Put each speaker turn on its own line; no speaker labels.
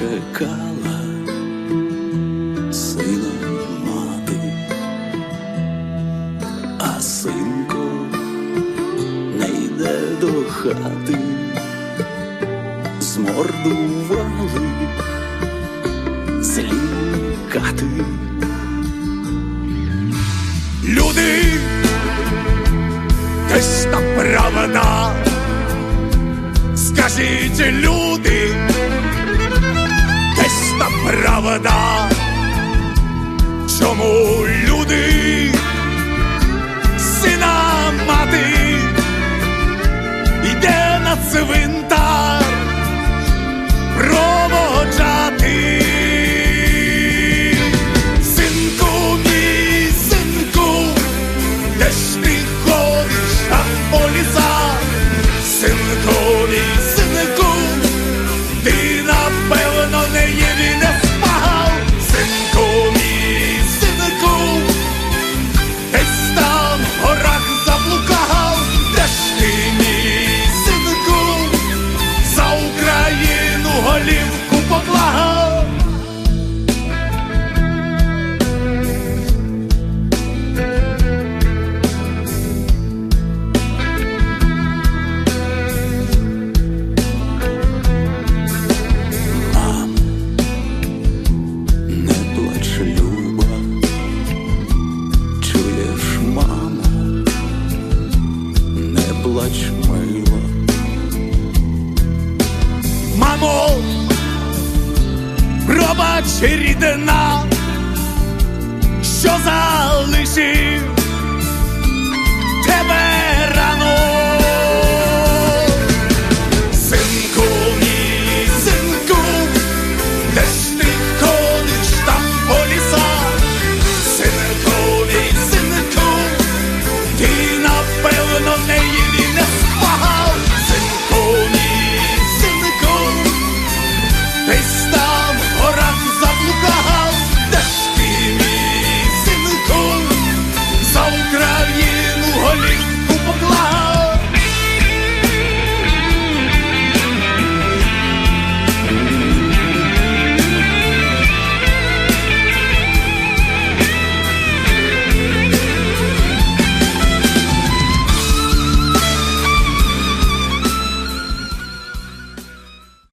чекала сина мати, а синко не йде до хати, змордували злі кати.
Люди, десь та правда. Скажіть, люди, правда. Чому
чуєш, мамо, не плач, мило.
Мамо, пробач рідина, що залишив